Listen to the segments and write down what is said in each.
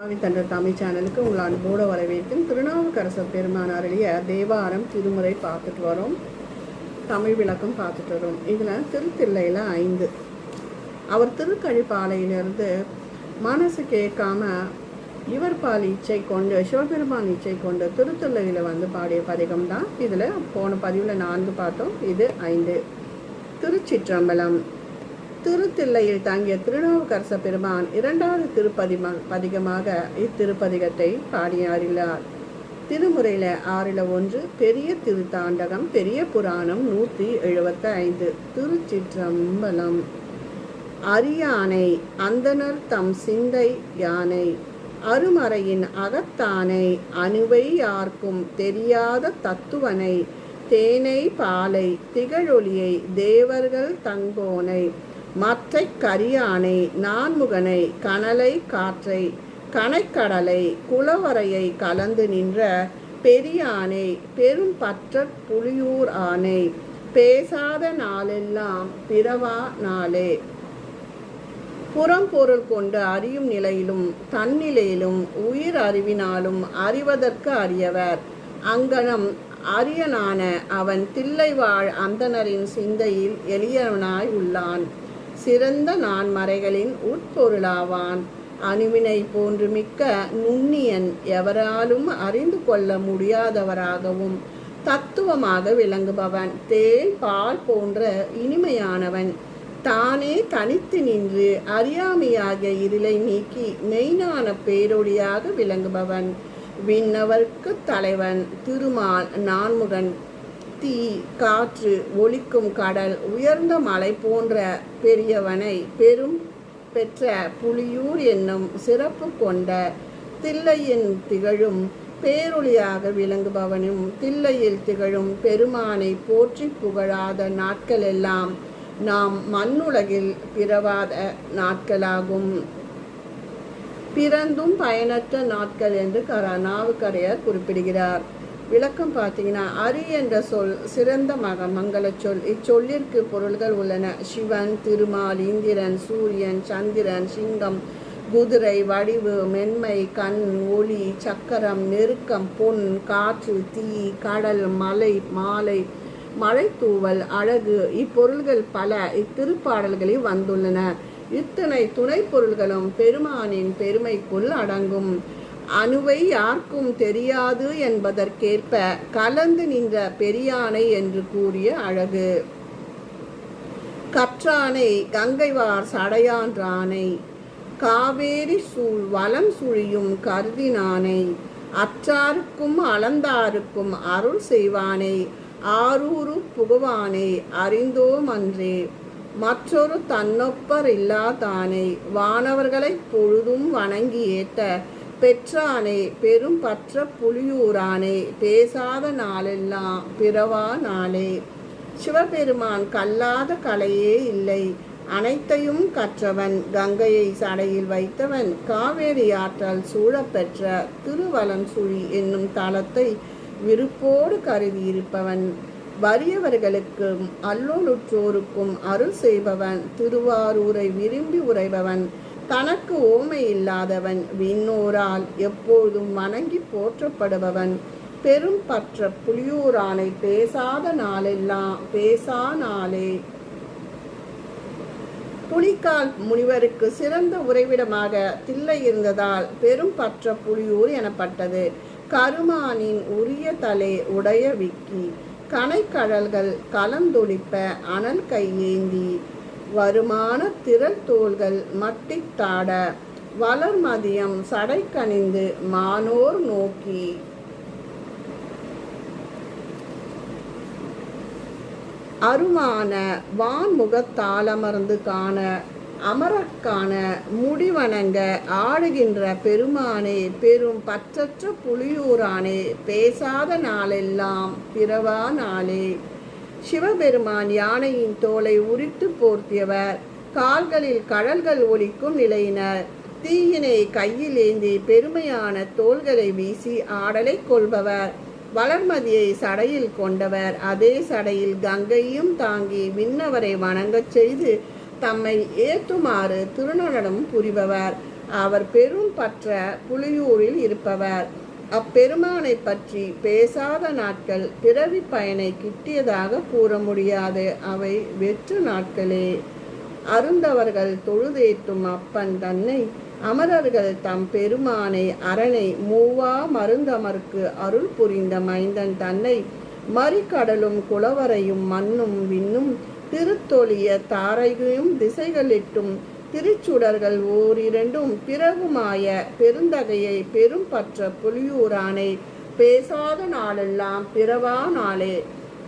தன்ற தமிழ் சேனலுக்கு உங்கள் அன்போடு வரவேற்கும் திருநாவுக்கரசர் பெருமான் அருளிய தேவாரம் திருமுறை பார்த்துட்டு வரோம். தமிழ் விளக்கம் பார்த்துட்டு வரோம். இதில் திருத்தில்லையில் ஐந்து. அவர் திருக்கழிப்பாலையிலிருந்து மனசு கேட்காம இவர் பால் இச்சை கொண்டு சிவபெருமான் இச்சை கொண்டு திருத்தில்லையில் வந்து பாடிய பதிகம் தான். இதில் போன பதிவில் நான்கு பார்த்தோம் இது ஐந்து. திருச்சிற்றம்பலம். திருத்தில்லையில் தங்கிய திருநாவுக்கரச பெருமான் இரண்டாவது திருப்பதி பதிகமாக இத்திருப்பதிகத்தை பாடியாரிலார் திருமுறையில் ஆறில் ஒன்று பெரிய திருத்தாண்டகம் பெரிய புராணம் நூற்றி எழுபத்தி ஐந்து திருச்சிற்றம்பலம். அரியானை அந்தனர் தம் சிந்தை யானை. அருமறையின் அகத்தானை அணுவை யார்க்கும் தெரியாத தத்துவனை. தேனை பாலை திகழொலியை தேவர்கள் தங்கோனை. மற்றை கரியானை நான்முகனை கனலை காற்றை கனைக்கடலை குளவரையை கலந்து நின்ற பெரியானை பெரும் பற்ற புலியூர் ஆனை பேசாத நாளெல்லாம் பிறவா நாளே. புறம்பொருள் கொண்டு அறியும் நிலையிலும் தன்னிலையிலும் உயிர் அறிவினாலும் அறிவதற்கு அறியவர். அங்கனம் அரியனான அவன் தில்லைவாழ் அந்தனரின் சிந்தையில் எளியவனாய் உள்ளான். சிறந்த நான்மறைகளின் உட்பொருளாவான். அணுவினை போன்று மிக்க நுண்ணியன் எவராலும் அறிந்து கொள்ள முடியாதவராகவும் தத்துவமாக விளங்குபவன் தேன் பால் போன்ற இனிமையானவன். தானே தனித்து நின்று அறியாமையாகிய இருளை நீக்கி மெய்ஞான பேரொழியாக விளங்குபவன். விண்ணவர்க்கு தலைவன் திருமால் நான்முகன் தீ காற்று ஒலிக்கும் கடல் உயர்ந்த மலை போன்ற பெரியவனை பெரும் பெற்ற புலியூர் என்னும் சிறப்பு கொண்ட தில்லையின் திகழும் பேரொளியாக விளங்குபவனும் தில்லையில் திகழும் பெருமானை போற்றி புகழாத நாட்களெல்லாம் நாம் மண்ணுலகில் பிறவாத நாட்களாகும். பிறந்தும் பயனற்ற நாட்கள் என்று கர நாவுக்கரையர் குறிப்பிடுகிறார். விளக்கம் பார்த்தீங்கன்னா அரி என்ற சொல் சிறந்த மக மங்கள சொல் இச்சொல்லிற்கு பொருள்கள் உள்ளன. சிவன் திருமால் இந்திரன் சூரியன் சந்திரன் சிங்கம் குதிரை வடிவு மென்மை கண் ஒளி சக்கரம் நெருக்கம் பொன் காற்று தீ கடல் மலை மாலை மழைத்தூவல் அழகு. இப்பொருள்கள் பல இத்திருப்பாடல்களில் வந்துள்ளன. இத்தனை துணை பொருள்களும் பெருமானின் பெருமைக்குள் அடங்கும். அணுவை யாருக்கும் தெரியாது என்பதற்கேற்ப கலந்து நின்ற பெரியானை என்று கூறிய அழகு. கற்றானை கங்கைவார் சடையான்றானை காவேரி சூழ் வலம் சுழியும் கருதினானை அற்றாருக்கும் அளந்தாருக்கும் அருள் செய்வானை ஆரூரு புகுவானை அறிந்தோம் அன்றே. மற்றொரு தன்னொப்பர் இல்லாதானை வானவர்களை பொழுதும் வணங்கி ஏற்ற பெற்றானே பெரும் பற்ற புலியூரானே பேசாத நாளெல்லாம் பிறவா நாளே. சிவபெருமான் கல்லாத கலையே இல்லை அனைத்தையும் கற்றவன் கங்கையை சடையில் வைத்தவன் காவேரி ஆற்றல் சூழப்பெற்ற திருவலன் சுழி என்னும் தளத்தை விருப்போடு கருதியிருப்பவன். வறியவர்களுக்கும் அல்லோலுற்றோருக்கும் அருள் செய்பவன் திருவாரூரை விரும்பி உரைபவன் தனக்கு ஓமை இல்லாதவன் விண்ணோரால் எப்போதும் வணங்கி போற்றப்படுபவன். பெரும் பற்ற புலியூரானை பேசாத நாளெல்லாம் பேசா நாளே. புலிக்கால் முனிவருக்கு சிறந்த உறைவிடமாக தில்லை இருந்ததால் பெரும் பற்ற புலியூர் எனப்பட்டது. கருமானின் உரிய தலை உடைய விக்கி. கனைக்கடல்கள் கலந்தொழிப்ப அனல் கையேந்தி வருமான திரள் தூள்கள் மட்டித்தாட வளர் மதியம் சடை கணிந்து மானோர் நோக்கி. அருமான வான்முகத்தாலமர்ந்து காண அமரக்கான முடிவணங்க ஆடுகின்ற பெருமானே பெரும் பற்றற்ற புலியூரானே பேசாத நாளெல்லாம் பிறவா நாளே. சிவபெருமான் யானையின் தோலை உரித்து போர்த்தியவர். கால்களில் கடல்கள் ஒலிக்கும் நிலையினர். தீயினை கையில் ஏந்தி பெருமையான தோள்களை வீசி ஆடலை கொள்பவர். வளர்மதியை சடையில் கொண்டவர். அதே சடையில் கங்கையும் தாங்கி விண்ணவரை வணங்கச் செய்து தம்மை ஏற்றுமாறு திருநடனம் புரிபவர். அவர் பெரும் பற்ற புலியூரில் இருப்பவர். அப்பெருமானை பற்றி பேசாத நாட்கள் பிறவி பயனை கிட்டியதாக கூற முடியாது. அவை வெற்று நாட்களே. அருந்தவர்கள் தொழுதேற்றும் அப்பன் தன்னை அமரர்கள் தம் பெருமானை அரணை மூவா மருந்தமர்க்கு அருள் புரிந்த மைந்தன் தன்னை மறிக்கடலும் குளவரையும் மண்ணும் விண்ணும் திருத்தொழிய தாரையும் திசைகளிட்டும் திருச்சுடர்கள் ஓரிரண்டும் பிறகுமாய பெருந்தகையை பெரும் பற்ற புலியூரானை பேசாத நாளெல்லாம் பிறவா நாளே.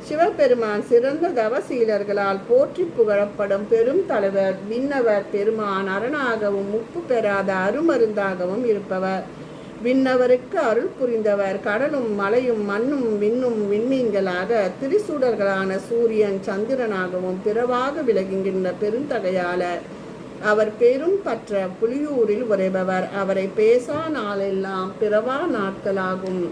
சிவபெருமான் சிறந்த தவசீலர்களால் போற்றி புகழப்படும் பெரும் தலைவர் விண்ணவர் பெருமான் அரணாகவும் முப்பு பெறாத அருமருந்தாகவும் இருப்பவர். விண்ணவருக்கு அருள் புரிந்தவர் கடலும் மலையும் மண்ணும் விண்ணும் விண்மீன்களாக திரிசூடர்களான சூரியன் சந்திரனாகவும் பிறவாக விலகுகின்ற பெருந்தகையாளர். அவர் பெரும் பற்ற புலியூரில் உரைபவர் அவரை பேசா நாளெல்லாம் பிறவா நாட்களாகும்.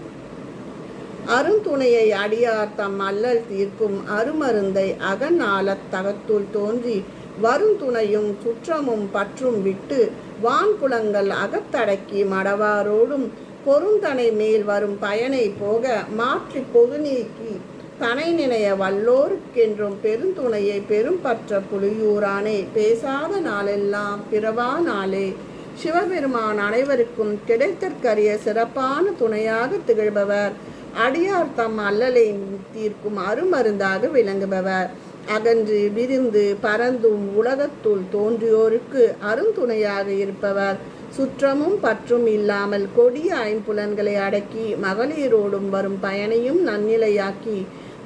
அருந்துணையை அடியார் தம் அல்லல் தீர்க்கும் அருமருந்தை அகநாளத் தகத்துள் தோன்றி வருந்துணையும் சுற்றமும் பற்றும் விட்டு வான்புலங்கள் அகத்தடக்கி மடவாரோடும் பொருந்தனை மேல் வரும் பயனை போக மாற்றி பொது நீக்கி தனை நினைய வல்லோருக்கென்றும் பெருந்துணையை பெரும் பற்ற புலியூரானே. பேசாத நாளெல்லாம் பிறவா நாளே. சிவபெருமான் அனைவருக்கும் கிடைத்தற்கரிய சிறப்பான துணையாக திகழ்பவர். அடியார் தம் அல்லலை தீர்க்கும் அருமருந்தாக விளங்குபவர். அகன்று விரிந்து பறந்தும் உலகத்துள் தோன்றியோருக்கு அருந்துணையாக இருப்பவர். சுற்றமும் பற்றும் இல்லாமல் கொடிய ஐம்புலன்களை அடக்கி மகளிரோடும் வரும் பயனையும் நன்னிலையாக்கி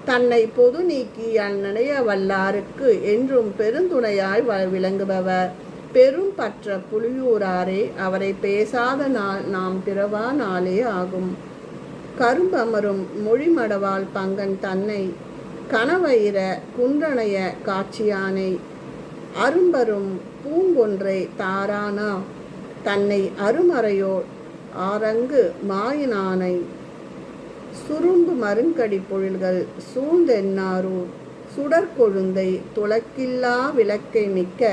தன்னை பொது நீக்கி அந்நினைய வல்லாருக்கு என்றும் பெருந்துணையாய் வ- விளங்குபவர். பெரும் பற்ற புலியூராரே அவரை பேசாத நாள் நாம் பிறவா நாளே ஆகும். கரும்பமரும் மொழிமடவாள் பங்கன் தன்னை கணவயிர குன்றணைய காட்சியானை. அரும்பரும் பூங்கொன்றை தாரானா தன்னை அருமறையோர் ஆரங்கு மாயினானை. சுரும்பு மருங்கடி பொழில்கள் சூழ்ந்தென்னாரூர் சுடற்கொழுந்தை துளக்கில்லா விளக்கை மிக்க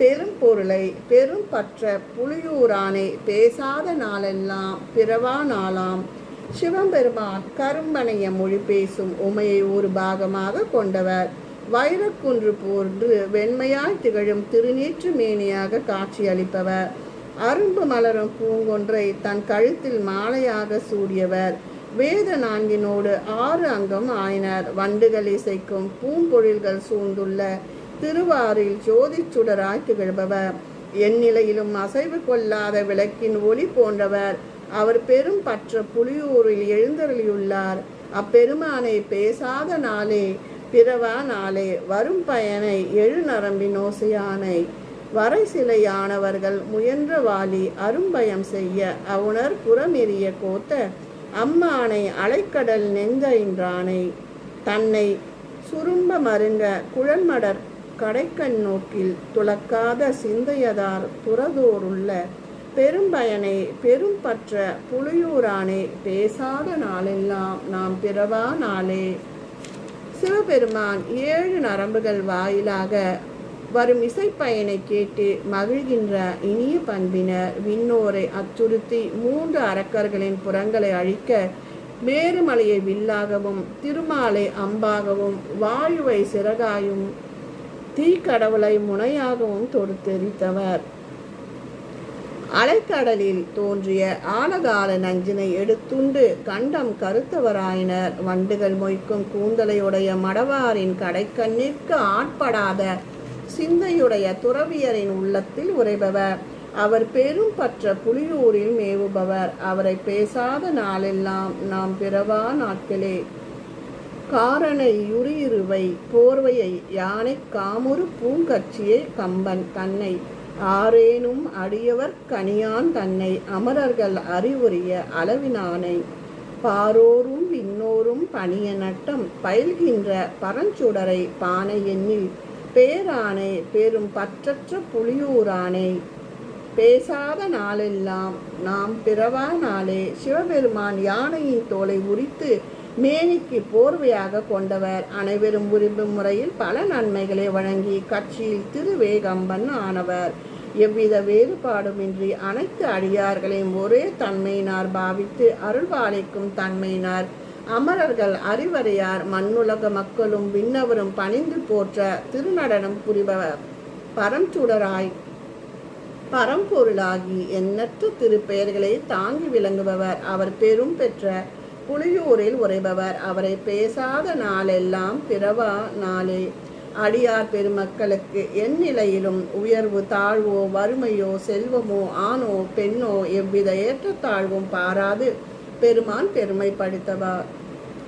பெரும் பொருளை பெரும் பற்ற புலியூரானை பேசாத நாளெல்லாம் பிறவா நாளாம். சிவபெருமான் கரும்பனைய மொழி பேசும் உமையை ஒரு பாகமாக கொண்டவர். வைரக்குன்று போன்று வெண்மையாய் திகழும் திருநீற்று மேனியாக காட்சியளிப்பவர். அரும்பு மலரும் பூங்கொன்றை தன் கழுத்தில் மாலையாக சூடியவர். வேத நான்கினோடு ஆறு அங்கம் ஆயினர். வண்டுகள் இசைக்கும் பூம்பொழில்கள் சூழ்ந்துள்ள திருவாரில் ஜோதி சுடராய் திகழ்பவர். எந்நிலையிலும் அசைவு கொள்ளாத விளக்கின் ஒளி போன்றவர். அவர் பெரும் பற்ற புலியூரில் எழுந்தருளியுள்ளார். அப்பெருமானை பேசாத நாளே பிறவா நாளே வரும் பயனை எழுநரம்பின் ஓசையானை. வரை சிலையானவர்கள் முயன்ற வாலி அரும்பயம் செய்ய அவுணர் புறமெறிய கோத்த அம்மானை அலைக்கடல் நெஞ்சைன்றானை தன்னை சுரும்ப மருங்க குழல்மடர் கடைக்கண் நோக்கில் துளக்காத சிந்தையதார் துறதோருள்ள பெரும்பயனை பெரும்பற்ற புலியூரானே பேசாத நாளெல்லாம் நாம் பிறவா நாளே. சிவபெருமான் ஏழு நரம்புகள் வாயிலாக வரும் இசைப்பயனை கேட்டு மகிழ்கின்ற இனிய பண்பினர் விண்ணோரை அச்சுறுத்தி மூன்று அரக்கர்களின் புறங்களை அழிக்க மேருமலையை வில்லாகவும் திருமாலை அம்பாகவும் வாயுவை சிறகாயும் தீக்கடவுளை முனையாகவும் தொடுத்தெரித்தவர். அலைக்கடலில் தோன்றிய ஆலகால நஞ்சினை எடுத்துண்டு கண்டம் கருத்தவராயினர். வண்டுகள் மொய்க்கும் கூந்தலையுடைய மடவாரின் கடைக்கண்ணிற்கு ஆட்படாத சிந்தையுடைய துறவியரின் உள்ளத்தில் உரைபவர் அவர் பெரும் பற்ற புலியூரில் மேவுபவர். அவரை பேசாத நாளெல்லாம் நாம் பிறவா நாட்களே. காரணை யுரியிருவை போர்வையை யானை காமுறு பூங்கட்சியை கம்பன் தன்னை. ஆரேனும் அடியவர் கனியான் தன்னை. அமரர்கள் அறிவுரிய அளவினானை. பாரோரும் விண்ணோரும் பணிய நட்டம் பயில்கின்ற பரஞ்சுடரை பானை எண்ணில் பேரானை பெரும் பற்றற்ற புலியூரானை பேசாத நாளெல்லாம் நாம் பிறவா நாளே சிவபெருமான் யானையின் தோலை உரித்து மேனிக்கு போர்வையாக கொண்டவர். அனைவரும் விரும்பும் முறையில் பல நன்மைகளை வழங்கி கட்சியில் திருவேகம்பன் ஆனவர். எவ்வித வேறுபாடுமின்றி அனைத்து அடியார்களையும் ஒரே தன்மையினார் பாவித்து அருள்பாலிக்கும் தன்மையினார். அமரர்கள் அறிவறையார் மண்ணுலக மக்களும் விண்ணவரும் பணிந்து போற்ற திருநடனம் புரிபவர் பரம்சுடராய் பரம்பொருளாகி எண்ணற்ற திருப்பெயர்களை தாங்கி விளங்குபவர். அவர் பெரும் பெற்ற புளியூரில் உரைபவர் அவரை பேசாத நாளெல்லாம் பிறவா நாளே. அடியார் பெருமக்களுக்கு எந்நிலையிலும் உயர்வு தாழ்வோ வறுமையோ செல்வமோ ஆணோ பெண்ணோ எவ்வித ஏற்றத்தாழ்வும் பாராது. பெருமான் பெருமைப்படுத்தவர்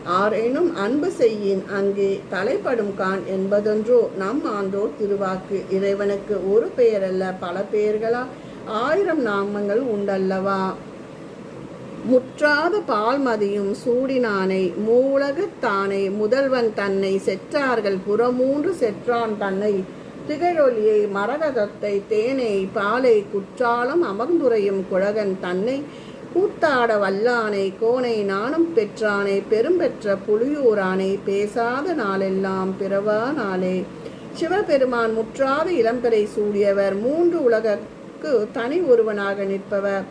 ஆரேனும் அன்பு செய்யின் அங்கே தலைப்படும் கான் என்பதொன்றோ நம் ஆண்டோர் திருவாக்கு. இறைவனுக்கு ஒரு பெயரல்ல பல பெயர்களா? ஆயிரம் நாமங்கள் உண்டல்லவா? முற்றாத பால்மதியும் சூடினானை மூலகத்தானை முதல்வன் தன்னை செற்றார்கள் புறமூன்று செற்றான் தன்னை. திகழொலியை மரகதத்தை தேனை பாலை குற்றாலம் அமர்ந்துரையும் குழகன் தன்னை. கூத்தாட வல்லானை கோனை நாணம் பெற்றானை பெரும்பெற்ற புலியூரானை பேசாத நாளெல்லாம் பிறவா நாளே. சிவபெருமான் முற்றாத இளம்பெறை சூடியவர் மூன்று உலகக்கு தனி ஒருவனாக நிற்பவர்.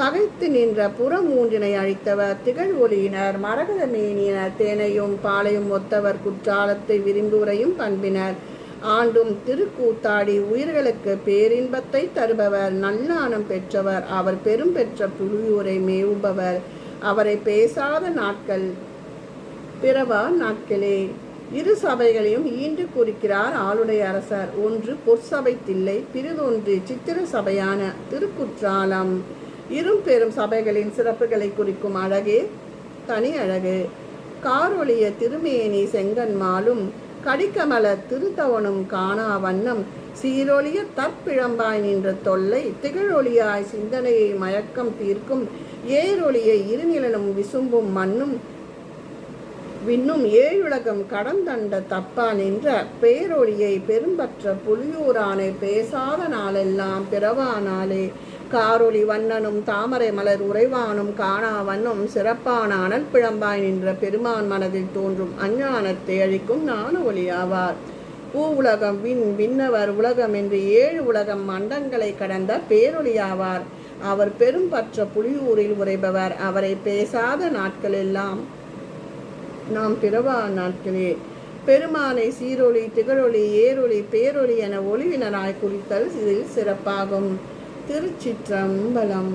பகைத்து நின்ற புறமூன்றினை அழித்தவர் திகழ் ஒளியினர் மரகத மேனியினர் தேனையும் பாலையும் ஒத்தவர் குற்றாலத்தை விரும்புவரையும் பண்பினர். ஆண்டும் திருக்கூத்தாடி உயிர்களுக்கு பேரின்பத்தை தருபவர் நல்லானம் பெற்றவர் அவர் பெரும் பெற்ற புலியூரை மேவுபவர். அவரை பேசாத நாட்கள் பிறவா நாட்களே? இரு சபைகளையும் ஈண்டு குறிக்கிறார் ஆளுடைய அரசர். ஒன்று பொற்சபை தில்லை பிறிதொன்று சித்திர சபையான திருக்குற்றாலம். இரும் பெரும் சபைகளின் சிறப்புகளை குறிக்கும் அழகே தனி அழகு. காரொளிய திருமேனி செங்கன்மாலும் கடிக்கமல திருத்தவனும் காணா வண்ணம். சீரொளிய தற்பிழம்பாய் நின்ற தொல்லை திகழொளியாய் சிந்தனையை மயக்கம் தீர்க்கும். ஏரொளியை இருநிலனும் விசும்பும் மண்ணும் விண்ணும் ஏழுலகம் கடந்தண்ட தப்பா நின்ற பேரொழியை பெரும்பற்ற புலியூரானை பேசாத நாளெல்லாம் பிறவா நாளே காரொளி வண்ணனும் தாமரை மலர் உறைவானும் காணா வண்ணம் சிறப்பான அனல் பிழம்பாய் நின்ற பெருமான் மனதில் தோன்றும் அஞ்ஞானத்தை அழிக்கும் ஞான ஒளியாவார். பூ உலகம் விண் விண்ணவர் உலகம் என்று ஏழு உலகம் மண்டங்களை கடந்த பேரொளியாவார். அவர் பெரும் பற்ற புலியூரில் உரைபவர் அவரை பேசாத நாட்களெல்லாம் நாம் பிறவா நாட்களே. பெருமானை சீரொளி திகழொளி ஏரொளி பேரொளி என ஒளிவினராய் குறித்தல் இதில் சிறப்பாகும். திருச்சிற்றம்பலம்.